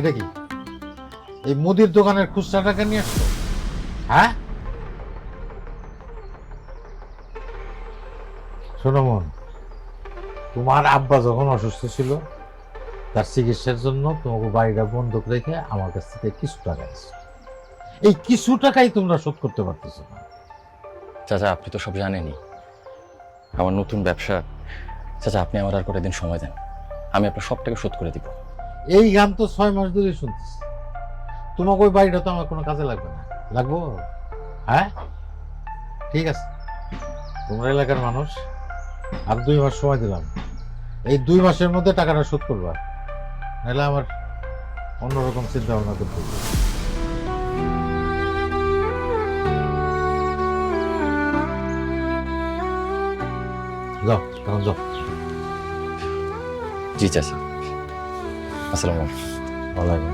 এটা কি? এই মুদির দোকানের খুচরা টাকা নিয়ে আসছো? হ্যাঁ? শোনো মন, তোমার আব্বা যখন অসুস্থ ছিল, তার চিকিৎসার জন্য তোমাকে বাড়িটা বন্ধক রেখে আমার কাছ থেকে কিছু টাকা আছে এই কিছু টাকাই তোমরা শোধ করতে পারতেছো না। চাচা, আপনি তো সব জানেনই। আমার নতুন ব্যবসা, চাচা, আপনি আমার আর কটা দিন সময় দেন। আমি আপনার সব টাকা শোধ করে দিব। এই গান তো ছয় মাস ধরে শুনতেছি। তোমাকে ওই বাড়িটা তো আমার কোনো কাজে লাগবে না। লাগবো? হ্যাঁ? ঠিক আছে। তোমরা এলাকার মানুষ, আর দুই মাস সময় দিলাম। এই দুই মাসের মধ্যে টাকাটা শোধ করবা। নাহলে আমার অন্যরকম চিন্তা ভাবনা করতে হবে। যাও যাও। জি চাচা। আসসালামু আলাইকুম।